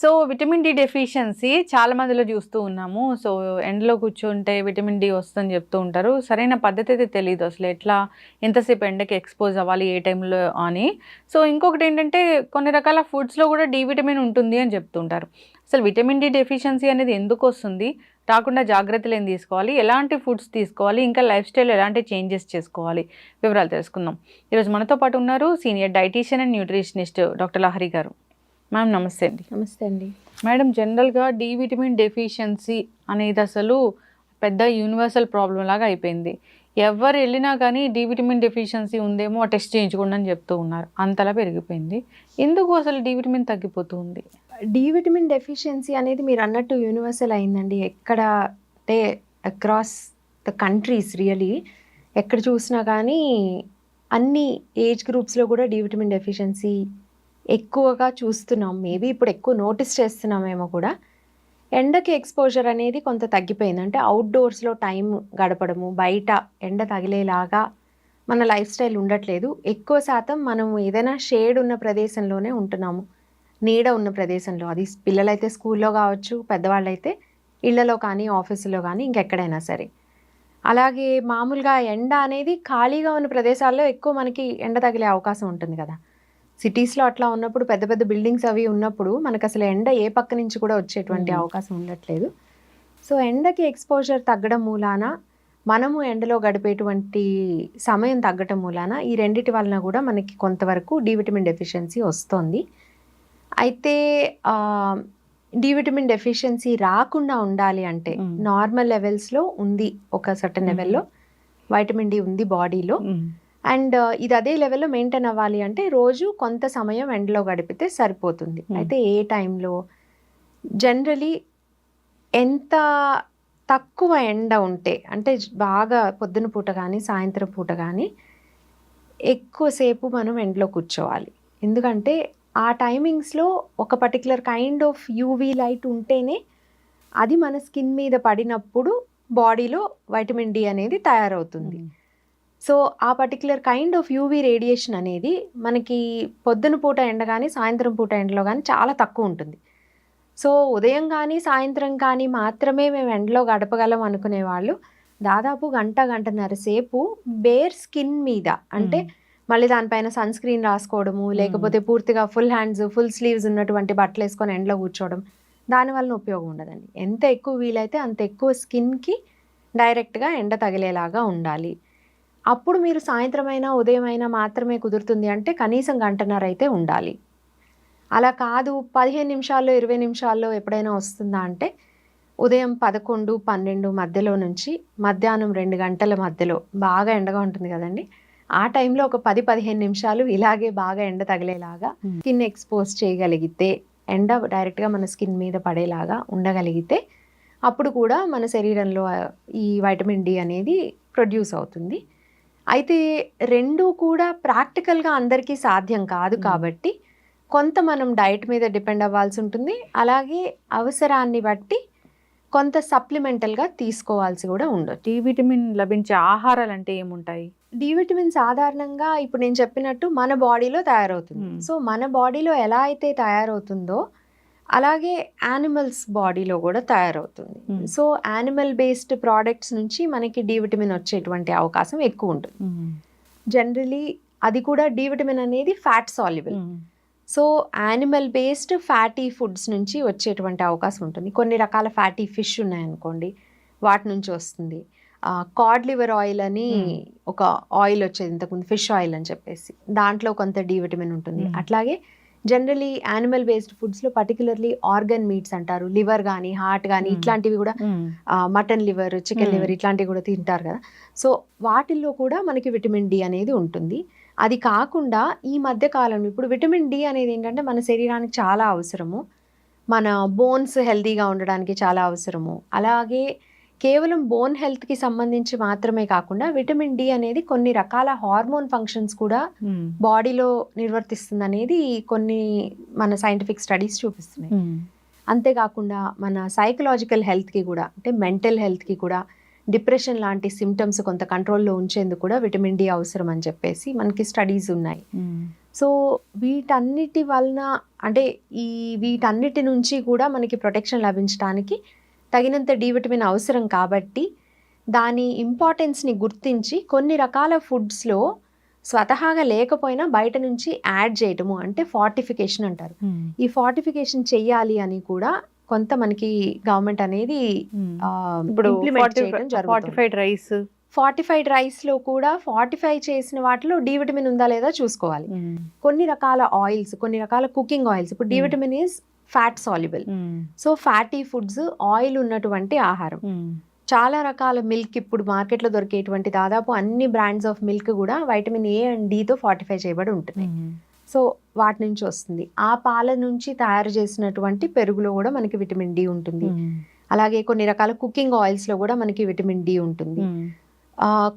so vitamin D deficiency చాలా మందిలో చూస్తూ ఉన్నాము. సో ఎండలో కూర్చుంటే విటమిన్ డి వస్తుందని చెప్తూ ఉంటారు. సరైన పద్ధతి అయితే తెలియదు అసలు ఎట్లా ఎంతసేపు ఎండకి ఎక్స్పోజ్ అవ్వాలి ఏ టైంలో అని. సో ఇంకొకటి ఏంటంటే కొన్ని రకాల ఫుడ్స్లో కూడా డి విటమిన్ ఉంటుంది అని చెప్తుంటారు అసలు విటమిన్ డి డెఫిషియన్సీ అనేది ఎందుకు వస్తుంది? రాకుండా జాగ్రత్తలు ఏం తీసుకోవాలి. ఎలాంటి ఫుడ్స్ తీసుకోవాలి? ఇంకా లైఫ్ స్టైల్ ఎలాంటి చేంజెస్ చేసుకోవాలి? వివరాలు తెలుసుకుందాం. ఈరోజు మనతో పాటు ఉన్నారు senior dietitian and nutritionist doctor Lahari గారు. మ్యామ్ నమస్తే అండి. నమస్తే అండి. మేడం జనరల్గా డి విటమిన్ డెఫిషియన్సీ అనేది అసలు పెద్ద యూనివర్సల్ ప్రాబ్లం లాగా అయిపోయింది. ఎవరు వెళ్ళినా కానీ డి విటమిన్ డెఫిషియన్సీ ఉందేమో టెస్ట్ చేయించుకోండి అని చెప్తూ ఉన్నారు. అంతలా పెరిగిపోయింది. ఎందుకు అసలు డి విటమిన్ తగ్గిపోతూ ఉంది? డి విటమిన్ డెఫిషియన్సీ అనేది మీరు అన్నట్టు యూనివర్సల్ అయిందండి. ఎక్కడ అంటే అక్రాస్ ద కంట్రీస్ రియలీ ఎక్కడ చూసినా కానీ అన్ని ఏజ్ గ్రూప్స్లో కూడా డి విటమిన్ డెఫిషియన్సీ ఎక్కువగా చూస్తున్నాం. మేబీ ఇప్పుడు ఎక్కువ నోటీస్ చేస్తున్నామేమో కూడా. ఎండకి ఎక్స్పోజర్ అనేది కొంత తగ్గిపోయింది. అంటే అవుట్డోర్స్లో టైం గడపడము బయట ఎండ తగిలేలాగా మన లైఫ్ స్టైల్ ఉండట్లేదు. ఎక్కువ శాతం మనం ఏదైనా షేడ్ ఉన్న ప్రదేశంలోనే ఉంటున్నాము. నీడ ఉన్న ప్రదేశంలో. అది పిల్లలైతే స్కూల్లో కావచ్చు పెద్దవాళ్ళైతే ఇళ్ళలో కానీ ఆఫీసులో కానీ ఇంకెక్కడైనా సరే. అలాగే మామూలుగా ఎండ అనేది ఖాళీగా ఉన్న ప్రదేశాల్లో ఎక్కువ మనకి ఎండ తగిలే అవకాశం ఉంటుంది కదా. సిటీస్లో అట్లా ఉన్నప్పుడు పెద్ద పెద్ద బిల్డింగ్స్ అవి ఉన్నప్పుడు మనకు అసలు ఎండ ఏ పక్క నుంచి కూడా వచ్చేటువంటి. అవకాశం ఉండట్లేదు సో ఎండకి ఎక్స్పోజర్ తగ్గడం మూలాన మనము ఎండలో గడిపేటువంటి సమయం తగ్గటం మూలాన ఈ రెండిటి వలన కూడా మనకి కొంతవరకు డి విటమిన్ డెఫిషియన్సీ వస్తుంది అయితే డి విటమిన్ డెఫిషియన్సీ రాకుండా ఉండాలి అంటే. నార్మల్ లెవెల్స్లో ఉంది ఒక సర్టన్. లెవెల్లో వైటమిన్ డి ఉంది బాడీలో. అండ్ ఇది అదే లెవెల్లో మెయింటైన్ అవ్వాలి అంటే రోజు కొంత సమయం ఎండలో గడిపితే సరిపోతుంది. అయితే ఏ టైంలో? జనరలీ ఎంత తక్కువ ఎండ ఉంటే అంటే బాగా పొద్దున పూట కానీ సాయంత్రం పూట కానీ ఎక్కువసేపు మనం ఎండలో కూర్చోవాలి. ఎందుకంటే ఆ టైమింగ్స్లో ఒక particular kind of UV light ఉంటేనే అది మన స్కిన్ మీద పడినప్పుడు బాడీలో వైటమిన్ డి అనేది తయారవుతుంది. సో ఆ particular kind of UV radiation అనేది మనకి పొద్దున పూట ఎండ కానీ సాయంత్రం పూట ఎండలో కానీ చాలా తక్కువ ఉంటుంది. సో ఉదయం కానీ సాయంత్రం కానీ మాత్రమే మేము ఎండలో గడపగలం అనుకునే వాళ్ళు దాదాపు గంట గంటన్నర సేపు బేర్ స్కిన్ మీద అంటే మళ్ళీ దానిపైన సన్ స్క్రీన్ రాసుకోవడము లేకపోతే పూర్తిగా ఫుల్ హ్యాండ్స్ ఫుల్ స్లీవ్స్ ఉన్నటువంటి బట్టలు వేసుకొని ఎండలో కూర్చోవడం దానివల్ల ఉపయోగం ఉండదండి. ఎంత ఎక్కువ వీలైతే అంత ఎక్కువ స్కిన్కి డైరెక్ట్గా ఎండ తగిలేలాగా ఉండాలి. అప్పుడు మీరు సాయంత్రం అయినా ఉదయం అయినా మాత్రమే కుదురుతుంది అంటే కనీసం గంటన్నర అయితే ఉండాలి. అలా కాదు పదిహేను నిమిషాల్లో ఇరవై నిమిషాల్లో ఎప్పుడైనా వస్తుందా అంటే ఉదయం పదకొండు పన్నెండు మధ్యలో నుంచి మధ్యాహ్నం రెండు గంటల మధ్యలో బాగా ఎండగా ఉంటుంది కదండి. ఆ టైంలో ఒక పది పదిహేను నిమిషాలు ఇలాగే బాగా ఎండ తగిలేలాగా. స్కిన్ ఎక్స్పోజ్ చేయగలిగితే ఎండ డైరెక్ట్గా మన స్కిన్ మీద పడేలాగా ఉండగలిగితే అప్పుడు కూడా మన శరీరంలో ఈ వైటమిన్ డి అనేది ప్రొడ్యూస్ అవుతుంది. అయితే రెండు కూడా ప్రాక్టికల్గా అందరికీ సాధ్యం కాదు. కాబట్టి కొంత మనం డైట్ మీద డిపెండ్ అవ్వాల్సి ఉంటుంది అలాగే అవసరాన్ని బట్టి కొంత సప్లిమెంటల్గా తీసుకోవాల్సి కూడా ఉండొచ్చు డి విటమిన్ లభించే ఆహారాలు అంటే ఏముంటాయి డి విటమిన్ సాధారణంగా ఇప్పుడు నేను చెప్పినట్టు మన బాడీలో తయారవుతుంది. సో మన బాడీలో ఎలా అయితే తయారవుతుందో అలాగే యానిమల్స్ బాడీలో కూడా తయారవుతుంది. Hmm. So animal based products నుంచి మనకి డి విటమిన్ వచ్చేటువంటి అవకాశం ఎక్కువ ఉంటుంది. జనరలీ అది కూడా డి విటమిన్ అనేది fat soluble so animal based fatty foods నుంచి వచ్చేటువంటి అవకాశం ఉంటుంది. కొన్ని రకాల ఫ్యాటీ ఫిష్ ఉన్నాయనుకోండి వాటి నుంచి వస్తుంది. కాడ్ లివర్ ఆయిల్ అని Hmm. ఒక ఆయిల్ వచ్చేది ఇంతకుముందు ఫిష్ ఆయిల్ అని చెప్పేసి. దాంట్లో కొంత డి విటమిన్ ఉంటుంది. Hmm. అట్లాగే జనరలీ యానిమల్ బేస్డ్ ఫుడ్స్లో పర్టికులర్లీ ఆర్గన్ మీట్స్ అంటారు. లివర్ కానీ హార్ట్ కానీ. ఇట్లాంటివి కూడా మటన్ లివర్ చికెన్. లివర్ ఇట్లాంటివి కూడా తింటారు కదా. సో వాటిల్లో కూడా మనకి విటమిన్ డి అనేది ఉంటుంది. అది కాకుండా ఈ మధ్య కాలంలో ఇప్పుడు విటమిన్ డి అనేది ఏంటంటే మన శరీరానికి చాలా అవసరము. మన బోన్స్ హెల్తీగా ఉండడానికి చాలా అవసరము. అలాగే కేవలం బోన్ హెల్త్కి సంబంధించి మాత్రమే కాకుండా విటమిన్ డి అనేది కొన్ని రకాల హార్మోన్ ఫంక్షన్స్ కూడా. బాడీలో నిర్వర్తిస్తుంది అనేది కొన్ని మన సైంటిఫిక్ స్టడీస్ చూపిస్తున్నాయి ఉమ్. అంతేకాకుండా మన సైకలాజికల్ హెల్త్కి కూడా అంటే మెంటల్ హెల్త్కి కూడా డిప్రెషన్ లాంటి సిమ్టమ్స్ కొంత కంట్రోల్లో ఉంచేందుకు కూడా విటమిన్ డి అవసరం అని చెప్పేసి మనకి స్టడీస్ ఉన్నాయి ఉమ్. సో వీటన్నిటి వలన అంటే ఈ వీటన్నిటి నుంచి కూడా మనకి ప్రొటెక్షన్ లభించడానికి తగినంత డి విటమిన్ అవసరం కాబట్టి దాని ఇంపార్టెన్స్ని గుర్తించి కొన్ని రకాల ఫుడ్స్లో స్వతహాగా లేకపోయినా బయట నుంచి యాడ్ చేయటము అంటే ఫార్టిఫికేషన్ అంటారు. ఈ ఫార్టిఫికేషన్ చెయ్యాలి అని కూడా కొంత మనకి గవర్నమెంట్ అనేది ఇప్పుడు ఫార్టిఫైడ్ రైస్ ఫార్టిఫైడ్ రైస్లో కూడా ఫార్టిఫై చేసిన వాటిలో డి విటమిన్ ఉందా లేదా చూసుకోవాలి. కొన్ని రకాల ఆయిల్స్ కొన్ని రకాల కుకింగ్ ఆయిల్స్ ఇప్పుడు D. Vitamin is fat soluble. So fatty foods oil ఉన్నటువంటి ఆహారం. చాలా రకాల మిల్క్ ఇప్పుడు మార్కెట్లో దొరికేటువంటి దాదాపు అన్ని బ్రాండ్స్ ఆఫ్ మిల్క్ కూడా వైటమిన్ ఏ అండ్ డితో ఫార్టిఫై చేయబడి ఉంటుంది సో వాటి నుంచి వస్తుంది. ఆ పాల నుంచి తయారు చేసినటువంటి పెరుగులో కూడా మనకి విటమిన్ డి ఉంటుంది. అలాగే కొన్ని రకాల కుకింగ్ ఆయిల్స్లో కూడా మనకి విటమిన్ డి ఉంటుంది.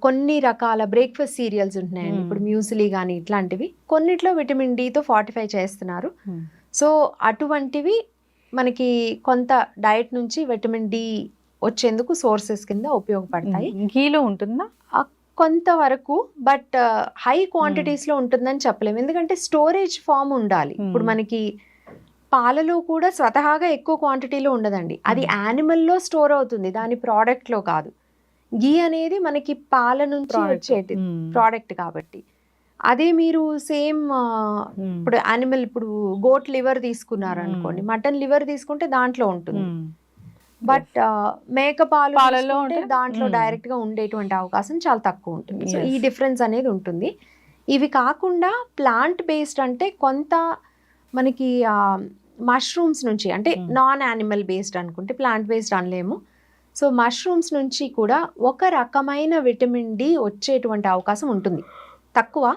కొన్ని రకాల బ్రేక్ఫాస్ట్ సీరియల్స్ ఉంటున్నాయండి. Hmm. ఇప్పుడు మ్యూసిలీ కానీ ఇట్లాంటివి. కొన్నిట్లో విటమిన్ డితో ఫార్టిఫై చేస్తున్నారు. సో అటువంటివి మనకి కొంత డయట్ నుంచి విటమిన్ డి వచ్చేందుకు సోర్సెస్ కింద ఉపయోగపడతాయి. ఘీలో ఉంటుందా? కొంతవరకు బట్ హై క్వాంటిటీస్లో ఉంటుందని చెప్పలేము. ఎందుకంటే స్టోరేజ్ ఫామ్ ఉండాలి. ఇప్పుడు. మనకి పాలలో కూడా స్వతహాగా ఎక్కువ క్వాంటిటీలో ఉండదండి. అది Hmm. యానిమల్లో స్టోర్ అవుతుంది. దాని ప్రోడక్ట్లో కాదు. గీ అనేది మనకి పాల నుంచి. వచ్చేటి. ప్రోడక్ట్ కాబట్టి. అదే మీరు సేమ్. ఇప్పుడు యానిమల్ ఇప్పుడు గోట్ లివర్ తీసుకున్నారు. అనుకోండి మటన్ లివర్ తీసుకుంటే దాంట్లో ఉంటుంది. బట్ మేక పాలు పాలలో ఉంటే- దాంట్లో. డైరెక్ట్గా ఉండేటువంటి అవకాశం చాలా తక్కువ ఉంటుంది సో. ఈ డిఫరెన్స్ అనేది ఉంటుంది ఇవి కాకుండా ప్లాంట్ బేస్డ్ అంటే కొంత మనకి మష్రూమ్స్ నుంచి అంటే. నాన్ యానిమల్ బేస్డ్ అనుకుంటే ప్లాంట్ బేస్డ్ అనలేము సో మష్రూమ్స్ నుంచి కూడా ఒక రకమైన విటమిన్ డి వచ్చేటువంటి అవకాశం ఉంటుంది తక్కువ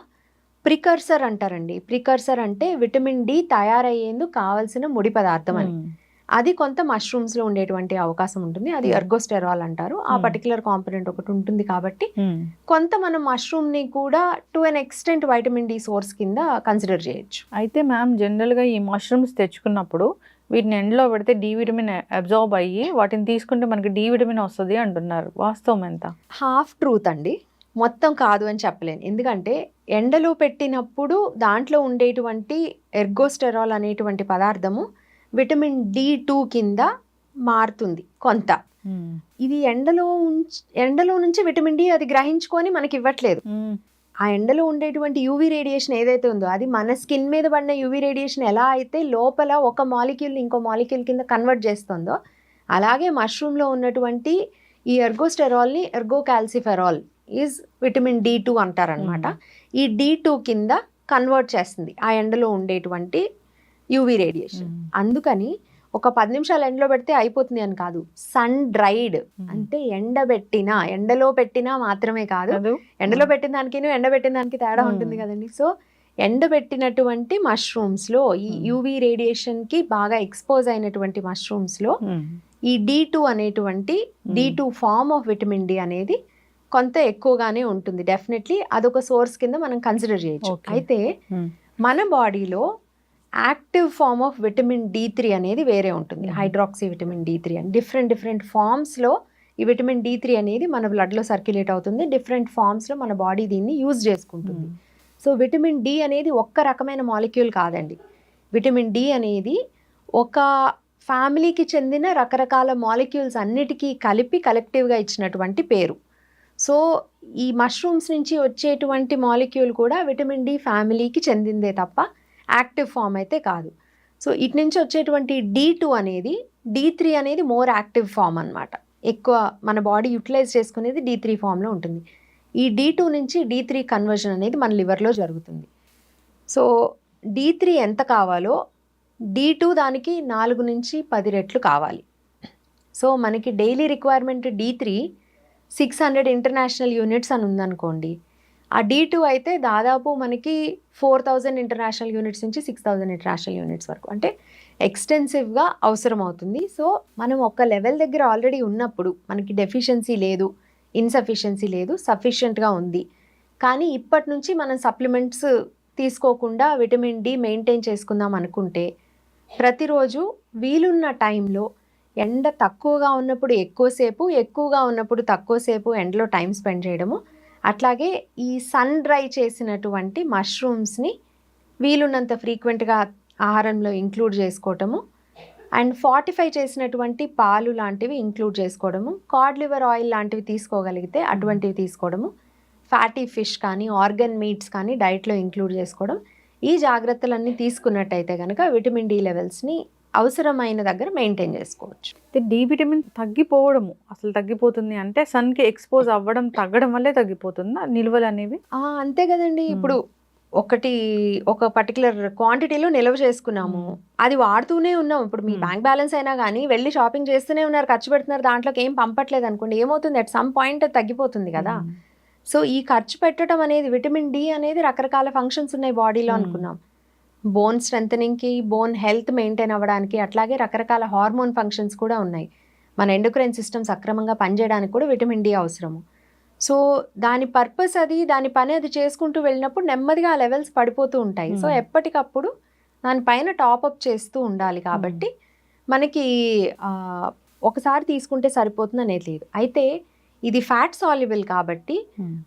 ప్రికర్సర్ అంటారండి ప్రికర్సర్ అంటే విటమిన్ డి తయారయ్యేందుకు కావాల్సిన ముడి పదార్థం అని. అది కొంత మష్రూమ్స్లో ఉండేటువంటి అవకాశం ఉంటుంది అది. ఎర్గోస్టెరాల్ అంటారు ఆ. పర్టికులర్ కాంపోనెంట్ ఒకటి ఉంటుంది కాబట్టి. కొంత మనం మష్రూమ్ని కూడా to an extent vitamin D source కింద కన్సిడర్ చేయొచ్చు అయితే మ్యామ్ జనరల్గా ఈ మష్రూమ్స్ తెచ్చుకున్నప్పుడు వీటిని ఎండలో పెడితే డి విటమిన్ అబ్జార్బ్ అయ్యి వాటిని తీసుకుంటే మనకి డి విటమిన్ వస్తుంది అంటున్నారు వాస్తవం ఎంత హాఫ్ ట్రూత్ అండి మొత్తం కాదు అని చెప్పలేను ఎందుకంటే ఎండలో పెట్టినప్పుడు దాంట్లో ఉండేటువంటి ఎర్గోస్టెరాల్ అనేటువంటి పదార్థము విటమిన్ డి టూ కింద మారుతుంది కొంత. ఇది ఎండలో ఉంచ్- ఎండలో నుంచి విటమిన్ డి అది గ్రహించుకొని మనకి ఇవ్వట్లేదు. ఆ ఎండలో ఉండేటువంటి యూవీ రేడియేషన్ ఏదైతే ఉందో అది మన స్కిన్ మీద పడిన యూవీ రేడియేషన్ ఎలా అయితే లోపల ఒక మాలిక్యూల్ ఇంకో మాలిక్యూల్ కింద కన్వర్ట్ చేస్తుందో అలాగే మష్రూమ్లో ఉన్నటువంటి ఈ ఎర్గోస్టెరాల్ని ergocalciferol is vitamin D two అంటారనమాట ఈ డి టూ కింద కన్వర్ట్ చేస్తుంది ఆ ఎండలో ఉండేటువంటి యూవీ రేడియేషన్. అందుకని ఒక పది నిమిషాలు ఎండలో పెడితే అయిపోతుంది అని కాదు సన్ డ్రైడ్. అంటే ఎండబెట్టినా ఎండలో పెట్టినా మాత్రమే కాదు? ఎండలో పెట్టిన దానికి ఎండబెట్టిన దానికి తేడా. ఉంటుంది కదండి సో ఎండబెట్టినటువంటి మష్రూమ్స్లో ఈ. యూవీ రేడియేషన్కి బాగా ఎక్స్పోజ్ అయినటువంటి మష్రూమ్స్లో ఉమ్. ఈ డి టూ అనేటువంటి D two form of vitamin D అనేది కొంత ఎక్కువగానే ఉంటుంది డెఫినెట్లీ అదొక సోర్స్ కింద మనం కన్సిడర్ చేయొచ్చు. అయితే ఉమ్. మన బాడీలో active form of vitamin D three అనేది వేరే ఉంటుంది. హైడ్రాక్సీ విటమిన్ డి త్రీ అని డిఫరెంట్ డిఫరెంట్ ఫార్మ్స్లో ఈ విటమిన్ డి త్రీ అనేది మన బ్లడ్లో సర్క్యులేట్ అవుతుంది డిఫరెంట్ ఫార్మ్స్లో మన బాడీ దీన్ని యూజ్ చేసుకుంటుంది. సో విటమిన్ డి అనేది ఒక్క రకమైన మాలిక్యూల్ కాదండి విటమిన్ డి అనేది ఒక ఫ్యామిలీకి చెందిన రకరకాల మాలిక్యూల్స్ అన్నిటికీ కలిపి కలెక్టివ్గా ఇచ్చినటువంటి పేరు సో ఈ మష్రూమ్స్ నుంచి వచ్చేటువంటి మాలిక్యూల్ కూడా విటమిన్ డి ఫ్యామిలీకి చెందిందే తప్ప యాక్టివ్ ఫామ్ అయితే కాదు. సో ఇటు నుంచి వచ్చేటువంటి డి టూ అనేది డి త్రీ అనేది మోర్ యాక్టివ్ ఫామ్ అనమాట ఎక్కువ మన బాడీ యూటిలైజ్ చేసుకునేది డి త్రీ ఫామ్లో ఉంటుంది. ఈ డి టూ నుంచి డి త్రీ కన్వర్జన్ అనేది మన లివర్లో జరుగుతుంది. సో డి త్రీ ఎంత కావాలో డి టూ దానికి నాలుగు నుంచి పది రెట్లు కావాలి. సో మనకి daily requirement D three six hundred international units అని ఉందనుకోండి ఆ డీ టూ అయితే దాదాపు మనకి ఫోర్ థౌజండ్ ఇంటర్నేషనల్ యూనిట్స్ నుంచి సిక్స్ థౌజండ్ ఇంటర్నేషనల్ యూనిట్స్ వరకు. అంటే ఎక్స్టెన్సివ్గా అవసరం అవుతుంది సో మనం ఒక లెవెల్ దగ్గర ఆల్రెడీ ఉన్నప్పుడు మనకి డెఫిషియన్సీ లేదు ఇన్సఫిషియన్సీ లేదు సఫిషియెంట్గా ఉంది. కానీ ఇప్పటి నుంచి మనం సప్లిమెంట్స్ తీసుకోకుండా విటమిన్ డి మెయింటైన్ చేసుకుందాం అనుకుంటే ప్రతిరోజు వీలున్న టైంలో ఎండ తక్కువగా ఉన్నప్పుడు ఎక్కువసేపు ఎక్కువగా ఉన్నప్పుడు తక్కువసేపు ఎండలో టైం స్పెండ్ చేయడము. అట్లాగే ఈ సన్ డ్రై చేసినటువంటి మష్రూమ్స్ని వీలున్నంత ఫ్రీక్వెంట్గా ఆహారంలో ఇంక్లూడ్ చేసుకోవటము. అండ్ ఫార్టిఫై చేసినటువంటి పాలు లాంటివి ఇంక్లూడ్ చేసుకోవడము. కార్డ్ లివర్ ఆయిల్ లాంటివి తీసుకోగలిగితే అటువంటివి తీసుకోవడము. ఫ్యాటీ ఫిష్ కానీ ఆర్గన్ మీట్స్ కానీ డైట్లో ఇంక్లూడ్ చేసుకోవడం. ఈ జాగ్రత్తలన్నీ తీసుకున్నట్టయితే కనుక విటమిన్ డి లెవెల్స్ని అవసరమైన దగ్గర మెయింటైన్ చేసుకోవచ్చు. అయితే డి విటమిన్ తగ్గిపోవడము అసలు తగ్గిపోతుంది అంటే సన్కి ఎక్స్పోజ్ అవ్వడం తగ్గడం వల్లే తగ్గిపోతుందా? నిల్వలు అనేవి? అంతే కదండి. ఇప్పుడు ఒకటి ఒక పర్టికులర్ క్వాంటిటీలో నిల్వ చేసుకున్నాము. అది వాడుతూనే ఉన్నాం. ఇప్పుడు మీ. బ్యాంక్ బ్యాలెన్స్ అయినా కానీ వెళ్ళి షాపింగ్ చేస్తూనే ఉన్నారు ఖర్చు పెడుతున్నారు దాంట్లోకి ఏం పంపట్లేదు అనుకోండి ఏమవుతుంది? అట్ సమ్ పాయింట్ తగ్గిపోతుంది కదా. సో ఈ ఖర్చు పెట్టడం అనేది విటమిన్ డి అనేది రకరకాల ఫంక్షన్స్ ఉన్నాయి బాడీలో. అనుకున్నాం. బోన్ స్ట్రెంథనింగ్కి బోన్ హెల్త్ మెయింటైన్ అవ్వడానికి అట్లాగే రకరకాల హార్మోన్ ఫంక్షన్స్ కూడా ఉన్నాయి. మన ఎండోక్రైన్ సిస్టమ్ సక్రమంగా పనిచేయడానికి కూడా విటమిన్ డి అవసరము. సో దాని పర్పస్ అది దాని పని అది చేసుకుంటూ వెళ్ళినప్పుడు నెమ్మదిగా ఆ లెవెల్స్ పడిపోతూ ఉంటాయి. So Hmm. ఎప్పటికప్పుడు దానిపైన టాప్అప్ చేస్తూ ఉండాలి కాబట్టి మనకి ఆ, ఒకసారి తీసుకుంటే సరిపోతుంది అనేది లేదు. అయితే ఇది ఫ్యాట్ సాల్యుబుల్ కాబట్టి.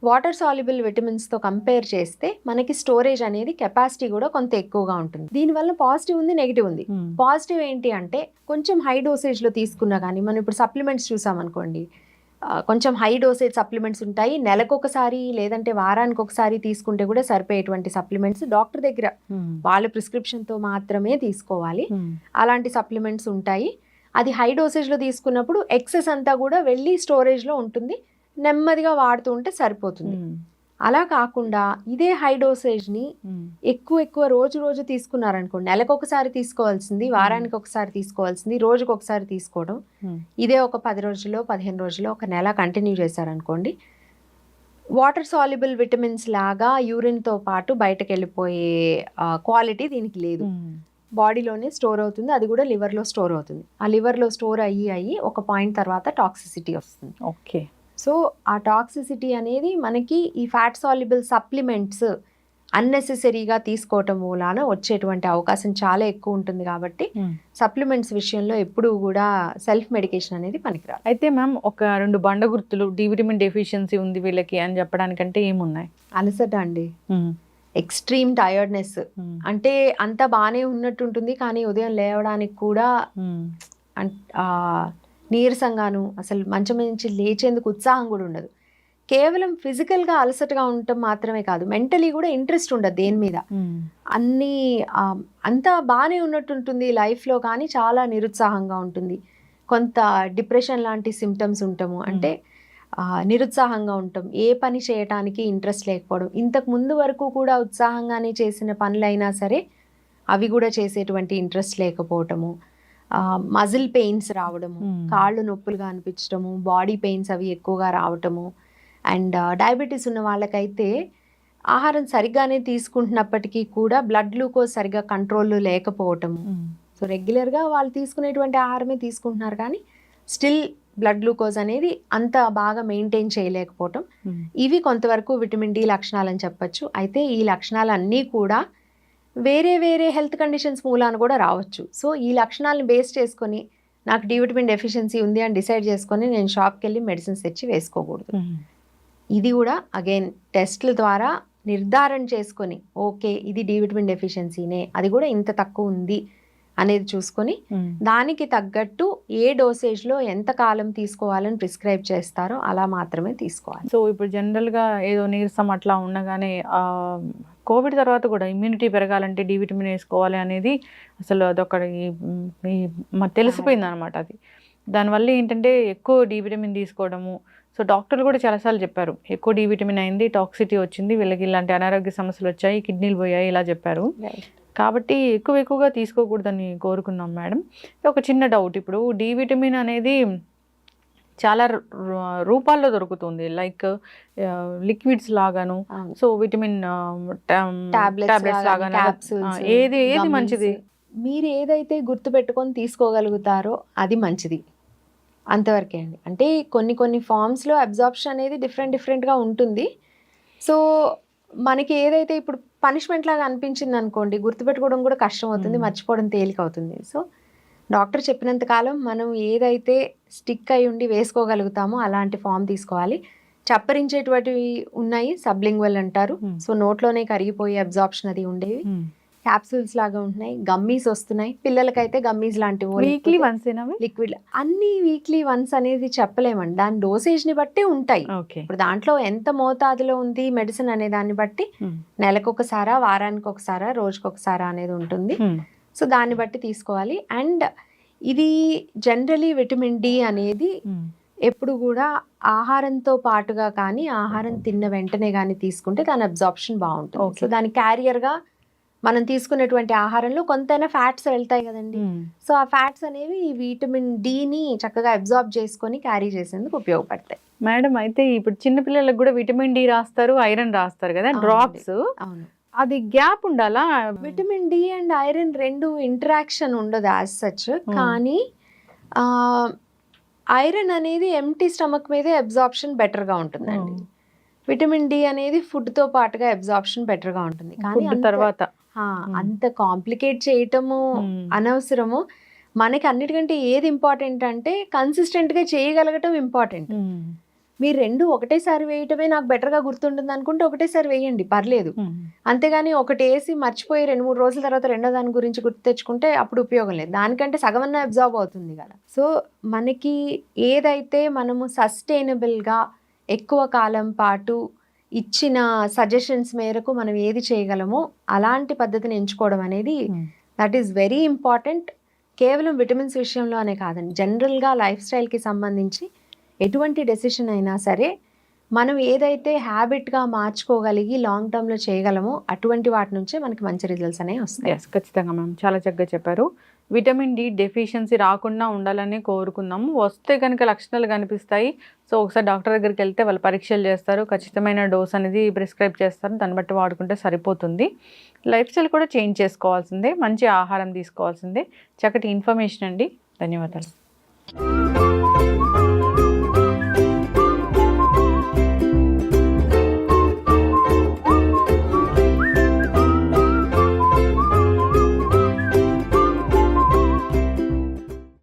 వాటర్ సాల్యుబుల్ విటమిన్స్తో కంపేర్ చేస్తే మనకి స్టోరేజ్ అనేది కెపాసిటీ కూడా కొంత ఎక్కువగా ఉంటుంది దీనివల్ల పాజిటివ్ ఉంది నెగిటివ్ ఉంది. పాజిటివ్ ఏంటి అంటే కొంచెం హై డోసేజ్లో తీసుకున్నా కానీ మనం ఇప్పుడు సప్లిమెంట్స్ చూసామనుకోండి కొంచెం హై డోసేజ్ సప్లిమెంట్స్ ఉంటాయి నెలకు ఒకసారి లేదంటే వారానికి ఒకసారి తీసుకుంటే కూడా సరిపోయేటువంటి సప్లిమెంట్స్ డాక్టర్ దగ్గర మ్మ్. వాళ్ళ ప్రిస్క్రిప్షన్తో మాత్రమే తీసుకోవాలి మ్మ్. అలాంటి సప్లిమెంట్స్ ఉంటాయి అది హై డోసేజ్లో తీసుకున్నప్పుడు ఎక్సెస్ అంతా కూడా వెళ్ళి స్టోరేజ్లో ఉంటుంది నెమ్మదిగా వాడుతూ ఉంటే సరిపోతుంది. అలా కాకుండా ఇదే హై డోసేజ్ని. ఎక్కువ ఎక్కువ రోజు రోజు తీసుకున్నారనుకోండి నెలకు ఒకసారి తీసుకోవాల్సింది వారానికి ఒకసారి తీసుకోవాల్సింది రోజుకు ఒకసారి తీసుకోవడం. ఇదే ఒక పది రోజుల్లో పదిహేను రోజుల్లో ఒక నెల కంటిన్యూ చేశారనుకోండి వాటర్ సాల్యుబుల్ విటమిన్స్ లాగా యూరిన్తో పాటు బయటకు వెళ్ళిపోయే క్వాలిటీ దీనికి లేదు. బాడీలోనే స్టోర్ అవుతుంది అది కూడా లివర్లో స్టోర్ అవుతుంది. ఆ లివర్లో స్టోర్ అయ్యి అయ్యి ఒక పాయింట్ తర్వాత టాక్సిసిటీ వస్తుంది. ఓకే. సో ఆ టాక్సిసిటీ అనేది మనకి ఈ ఫ్యాట్ సాల్యుబుల్ సప్లిమెంట్స్ అన్నెసెసరీగా తీసుకోవటం మూలాన వచ్చేటువంటి అవకాశం చాలా ఎక్కువ ఉంటుంది కాబట్టి. సప్లిమెంట్స్ విషయంలో ఎప్పుడూ కూడా సెల్ఫ్ మెడికేషన్ అనేది పనికిరాదు. అయితే మ్యామ్ ఒక రెండు బండ గుర్తులు డి విటమిన్ డెఫిషియన్సీ ఉంది వీళ్ళకి అని చెప్పడానికంటే ఏమున్నాయి? అలసట అండి. మ్మ్. Extreme tiredness hmm. అంటే అంతా బాగానే ఉన్నట్టుంటుంది కానీ ఉదయం లేవడానికి కూడా ఆ, నీరసంగాను అసలు మంచం నుంచి లేచేందుకు ఉత్సాహం కూడా ఉండదు. కేవలం ఫిజికల్గా అలసటగా ఉండటం మాత్రమే కాదు మెంటలీ కూడా ఇంట్రెస్ట్ ఉండదు దేని మీద. మ్మ్. అన్నీ అంతా బాగానే ఉన్నట్టుంటుంది లైఫ్లో కానీ చాలా నిరుత్సాహంగా ఉంటుంది. కొంత డిప్రెషన్ లాంటి సిమ్టమ్స్ ఉంటాము. అంటే నిరుత్సాహంగా ఉంటాం. ఏ పని చేయటానికి ఇంట్రెస్ట్ లేకపోవడం. ఇంతకు ముందు వరకు కూడా ఉత్సాహంగానే చేసిన పనులైనా సరే అవి కూడా చేసేటువంటి ఇంట్రెస్ట్ లేకపోవటము. మజిల్ పెయిన్స్ రావడము. కాళ్ళు నొప్పులుగా అనిపించడము బాడీ పెయిన్స్ అవి ఎక్కువగా రావటము. అండ్ డయాబెటీస్ ఉన్న వాళ్ళకైతే ఆహారం సరిగ్గానే తీసుకుంటున్నప్పటికీ కూడా బ్లడ్ గ్లూకోజ్ సరిగ్గా కంట్రోల్లో లేకపోవటము. సో రెగ్యులర్గా వాళ్ళు తీసుకునేటువంటి ఆహారమే తీసుకుంటున్నారు కానీ స్టిల్ బ్లడ్ గ్లూకోజ్ అనేది అంత బాగా మెయింటైన్ చేయలేకపోవటం. మ్మ్. ఇవి కొంతవరకు విటమిన్ డి లక్షణాలని చెప్పొచ్చు. అయితే ఈ లక్షణాలన్నీ కూడా వేరే వేరే హెల్త్ కండిషన్స్ మూలాన కూడా రావచ్చు. సో ఈ లక్షణాలను బేస్ చేసుకొని నాకు డి విటమిన్ డెఫిషియన్సీ ఉంది అని డిసైడ్ చేసుకొని నేను షాప్కి వెళ్ళి మెడిసిన్స్ తెచ్చి వేసుకోకూడదు. మ్మ్. ఇది కూడా అగైన్ టెస్ట్ల ద్వారా నిర్ధారణ చేసుకొని ఓకే ఇది డి విటమిన్ డెఫిషియన్సీనే అది కూడా ఇంత తక్కువ ఉంది. అనేది చూసుకొని. దానికి తగ్గట్టు ఏ డోసేజ్లో ఎంత కాలం తీసుకోవాలని ప్రిస్క్రైబ్ చేస్తారో అలా మాత్రమే తీసుకోవాలి. సో ఇప్పుడు జనరల్గా ఏదో నీరసం అట్లా ఉండగానే కోవిడ్ తర్వాత కూడా ఇమ్యూనిటీ పెరగాలంటే డి విటమిన్ వేసుకోవాలి అనేది అసలు అదొక తెలిసిపోయింది అనమాట అది. దానివల్ల ఏంటంటే ఎక్కువ డి విటమిన్ తీసుకోవడము. సో డాక్టర్లు కూడా చాలాసార్లు చెప్పారు ఎక్కువ డి విటమిన్ అయింది టాక్సిటీ వచ్చింది వీళ్ళకి ఇలాంటి అనారోగ్య సమస్యలు వచ్చాయి కిడ్నీలు పోయాయి ఇలా చెప్పారు. కాబట్టి ఎక్కువ ఎక్కువగా తీసుకోకూడదని కోరుకున్నాం మేడం. ఒక చిన్న డౌట్ ఇప్పుడు డి విటమిన్ అనేది చాలా రూపాల్లో దొరుకుతుంది. లైక్ లిక్విడ్స్ లాగాను సో విటమిన్ టాబ్లెట్స్ లాగాను, ఏది ఏది. మంచిది? మీరు ఏదైతే గుర్తుపెట్టుకొని తీసుకోగలుగుతారో అది మంచిది. అంతవరకే అండి. అంటే కొన్ని కొన్ని ఫామ్స్లో అబ్జార్ప్షన్ అనేది డిఫరెంట్ డిఫరెంట్గా ఉంటుంది. సో మనకి ఏదైతే ఇప్పుడు పనిష్మెంట్ లాగా అనిపించింది అనుకోండి గుర్తుపెట్టుకోవడం కూడా కష్టం అవుతుంది. మర్చిపోవడం తేలిక అవుతుంది సో డాక్టర్ చెప్పినంత కాలం మనం ఏదైతే స్టిక్ అయి ఉండి వేసుకోగలుగుతామో అలాంటి ఫామ్ తీసుకోవాలి. చప్పరించేటువంటివి ఉన్నాయి సబ్లింగ్వల్ అంటారు. సో నోట్లోనే కరిగిపోయే అబ్జార్ప్షన్ అది ఉండేవి. క్యాప్సూల్స్ లాగా ఉంటున్నాయి. గమ్మీస్ వస్తున్నాయి. పిల్లలకైతే గమ్మీస్ లాంటివి వీక్లీ వన్స్ లిక్విడ్ అన్ని వీక్లీ వన్స్ అనేది చెప్పలేమండి. దాని డోసేజ్ని బట్టి ఉంటాయి. ఇప్పుడు దాంట్లో ఎంత మోతాదులో ఉంది మెడిసిన్ అనే దాన్ని బట్టి నెలకు ఒకసారా వారానికి ఒకసారా రోజుకి ఒకసారా అనేది ఉంటుంది. సో దాన్ని బట్టి తీసుకోవాలి. అండ్ ఇది జనరలీ విటమిన్ డి అనేది ఎప్పుడు కూడా ఆహారంతో పాటుగా కానీ ఆహారం తిన్న వెంటనే కానీ తీసుకుంటే దాని అబ్జార్ప్షన్ బాగుంటుంది. సో దాని carrier గా మనం తీసుకునేటువంటి ఆహారంలో కొంతైనా ఫ్యాట్స్ వెళ్తాయి కదండి. సో ఆ ఫ్యాట్స్ అనేవి ఈ విటమిన్ డిని చక్కగా అబ్జార్బ్ చేసుకొని క్యారీ చేసేందుకు ఉపయోగపడతాయి. మేడం అయితే ఇప్పుడు చిన్న పిల్లలకు కూడా విటమిన్ డి రాస్తారు ఐరన్ రాస్తారు కదా. డ్రాప్స్. అవును. అది గ్యాప్ ఉండాలా? విటమిన్ డి అండ్ ఐరన్ రెండు ఇంటరాక్షన్ ఉండదు యాజ్ సచ్. కానీ ఐరన్ అనేది ఎంటీ స్టమక్ మీదే అబ్జార్ప్షన్ బెటర్గా ఉంటుందండి. విటమిన్ డి అనేది food తో పాటుగా అబ్జార్ప్షన్ బెటర్గా ఉంటుంది. కానీ తర్వాత. అంత కాంప్లికేట్ చేయటము. అనవసరము మనకి అన్నిటికంటే ఏది ఇంపార్టెంట్ అంటే consistent గా చేయగలగటం ఇంపార్టెంట్. మీరు రెండు ఒకటేసారి వేయటమే నాకు బెటర్గా గుర్తుంటుంది అనుకుంటే ఒకటేసారి వేయండి పర్లేదు. అంతేగాని ఒకటి వేసి మర్చిపోయి రెండు మూడు రోజుల తర్వాత రెండో దాని గురించి గుర్తు తెచ్చుకుంటే అప్పుడు ఉపయోగం లేదు దానికంటే సగమన్నా అబ్జార్బ్ అవుతుంది కదా సో మనకి ఏదైతే మనము సస్టైనబుల్గా ఎక్కువ కాలం పాటు ఇచ్చిన సజెషన్స్ మేరకు మనం ఏది చేయగలమో అలాంటి పద్ధతిని ఎంచుకోవడం అనేది. దట్ ఈస్ వెరీ ఇంపార్టెంట్ కేవలం విటమిన్స్ విషయంలో అనే కాదండి జనరల్గా లైఫ్ స్టైల్కి సంబంధించి ఎటువంటి డెసిషన్ అయినా సరే మనం ఏదైతే హ్యాబిట్గా మార్చుకోగలిగి లాంగ్ టర్మ్లో చేయగలమో అటువంటి వాటి నుంచే మనకి మంచి రిజల్ట్స్ అనేవి వస్తాయి. ఖచ్చితంగా మ్యామ్. చాలా చక్కగా చెప్పారు. విటమిన్ డి డెఫిషియన్సీ రాకుండా ఉండాలని కోరుకుందాము వస్తే కనుక లక్షణాలు కనిపిస్తాయి. సో ఒకసారి డాక్టర్ దగ్గరికి వెళ్తే వాళ్ళు పరీక్షలు చేస్తారు. ఖచ్చితమైన డోస్ అనేది ప్రిస్క్రైబ్ చేస్తారు. దాన్ని బట్టి వాడుకుంటే సరిపోతుంది. లైఫ్ స్టైల్ కూడా చేంజ్ చేసుకోవాల్సిందే. మంచి ఆహారం తీసుకోవాల్సిందే. చక్కటి ఇన్ఫర్మేషన్ అండి. ధన్యవాదాలు.